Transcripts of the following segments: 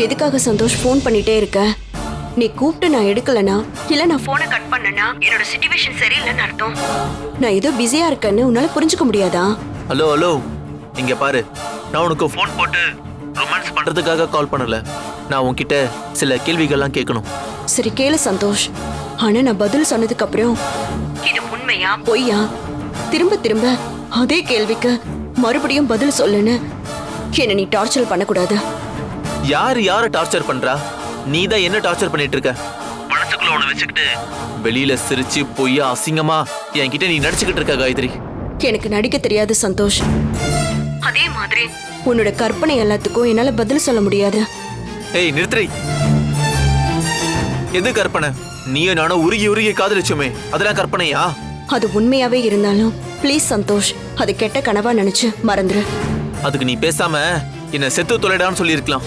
எதுக்காக சந்தோஷ் ஃபோன் பண்ணிட்டே இருக்க? நீ கூப்பிட்டு நான் எடுக்கலனா இல்ல நான் போனை கட் பண்ணனா என்னோட சிச்சுவேஷன் சரியில்லைன்னு அர்த்தம். நான் ஏதோ பிஸியா இருக்கேன்னு உன்னால புரிஞ்சுக்க முடியாதா? ஹலோ ஹலோ இங்க பாரு. நான் உனக்கு ஃபோன் போட்டு ரொமான்ஸ் பண்றதுக்காக கால் பண்ணல. நான் உன்கிட்ட சில கேள்விகள்லாம் கேட்கணும். சரி கேளு சந்தோஷ். ஆனா நான் பதில் சொன்னதுக்கு அப்புறம் இது உண்மையா பொய்யா? திரும்ப திரும்ப அதே கேள்விக்கு மறுபடியும் பதில் சொல்லுன்னு என்ன நீ டார்ச்சர் பண்ணக்கூடாது. யார் யாரை டார்ச்சர் பண்றா? நீ தான் என்ன டார்ச்சர் பண்ணிட்டு இருக்க மனசுக்குள்ள உன வச்சுக்கிட்டு. வெளியில சிரிச்சு பொய்யா அசிங்கமா என்கிட்ட நீ நடிச்சுக்கிட்டு இருக்க காயத்ரி. எனக்கு நடிக்க தெரியாது சந்தோஷ். அதே மாதிரி. உன்னோட கற்பனை எல்லாத்துக்கும் என்னால பதில் சொல்ல முடியாது. ஏய் நிறுத்துறி எது கற்பனை? நீயும் நானும் உருகி உருகி காதலிச்சோமே. அதெல்லாம் கற்பனையா? அது உண்மையாவே இருந்தாலும் ப்ளீஸ் சந்தோஷ் அது கெட்ட கனவா நினைச்சு மறந்துரு. அதுக்கு நீ பேசாம என்ன செத்து தொலைடான்னு சொல்லியிருக்கலாம்.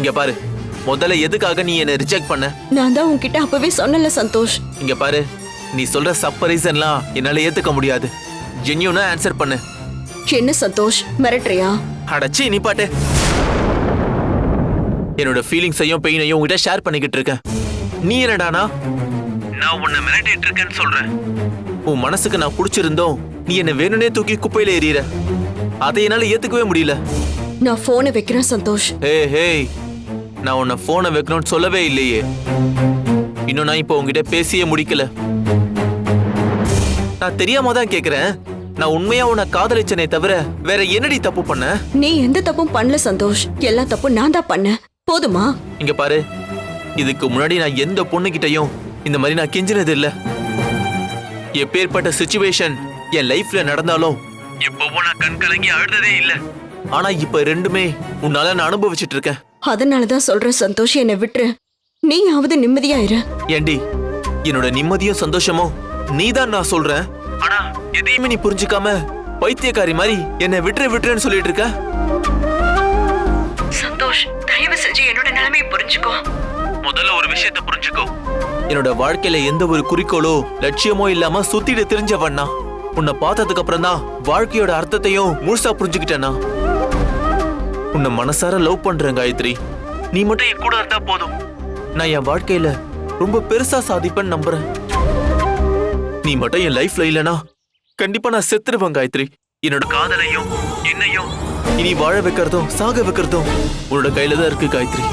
இங்க பாரு முதல்ல எதுக்காக நீ என்ன ரிஜெக்ட் பண்ண? நான் தான் உன்கிட்ட அப்பவே சொன்னல சந்தோஷ். இங்க பாரு நீ சொல்ற சப்ப ரீசன்லாம் என்னால ஏத்துக்க முடியாது. ஜென்யூனா ஆன்சர் பண்ணு. என்ன சந்தோஷ்? மிரட்டுறியா? அடச்சி நீ பாட்டு. என்னோட ஃபீலிங்ஸையும் பெயினையும் உங்ககிட்ட ஷேர் பண்ணிக்கிட்டு இருக்கேன். நீ என்னடானா? நான் உன்னை மிரட்டிட்டு இருக்கேன்னு சொல்றேன். உன் மனசுக்கு நான் பிடிச்சிருந்தோம் நீ என்ன வேணும்னே தூக்கி குப்பையில எறிகிற அதை என்னால ஏத்துக்கவே முடியல. நான் போனை வைக்கிறேன் சந்தோஷ். ஹே ஹே நான் உன்னை போனை வைக்கணும்னு சொல்லவே இல்லையே. இன்னும் நான் இப்போ உங்ககிட்ட பேசியே முடிக்கல. நான் தெரியாம தான் கேக்குறேன். நான் உண்மையா உன்னை காதலிச்சனே தவிர வேற என்னடி தப்பு பண்ண? நீ எந்த தப்பும் பண்ணல சந்தோஷ். எல்லா தப்பும் நான் தான் பண்ணேன். போதுமா? இங்க பாரு. இதுக்கு முன்னாடி நான் எந்த பொண்ணுகிட்டயும் இந்த மாதிரி நான் கெஞ்சினது இல்ல எப்பேற்பட்ட சுச்சுவேஷன் என் லைஃப்ல நடந்தாலும் எப்பவும் நான் கண் கலங்கி அழுததே இல்ல. ஆனா இப்ப ரெண்டுமே உன்னால நான் அனுபவிச்சிட்டு இருக்கேன். அதனாலதான் சொல்றேன் சந்தோஷ் என்னை விட்டுரு. நீயாவது நிம்மதியா இரு. ஏண்டி என்னோட நிம்மதியும் சந்தோஷமும் நீதான் நான் சொல்றேன். ஆனா எதையுமே நீ புரிஞ்சுக்காம பைத்தியக்காரி மாதிரி என்னை விட்டுரு விட்டுருன்னு சொல்லிட்டு இருக்க? சந்தோஷ் தயவு செஞ்சு என்னோட நிலைமையை புரிஞ்சுக்கோ. முதல்ல ஒரு விஷயத்த புரிஞ்சுக்கோ. என்னோட வாழ்க்கையில எந்த ஒரு குறிக்கோளோ லட்சியமோ இல்லாம சுத்திட்டு தெரிஞ்சவண்ணா உன்னை பார்த்ததுக்கு அப்புறம் தான் வாழ்க்கையோட அர்த்தத்தையும் முழுசா புரிஞ்சுக்கிட்டேனா உன்னை மனசார லவ் பண்றேன் காயத்ரி. நீ மட்டும் என் கூட இருந்தா போதும். நான் என் வாழ்க்கையில ரொம்ப பெருசா சாதிப்பேன்னு நம்புறேன். நீ மட்டும் என் லைஃப்ல இல்லனா கண்டிப்பா நான் செத்துருவேன் காயத்ரி. என்னோட காதலையும் என்னையும் இனி வாழ வைக்கிறதும் சாக வைக்கிறதும் உன்னோட கையில தான் இருக்கு காயத்ரி.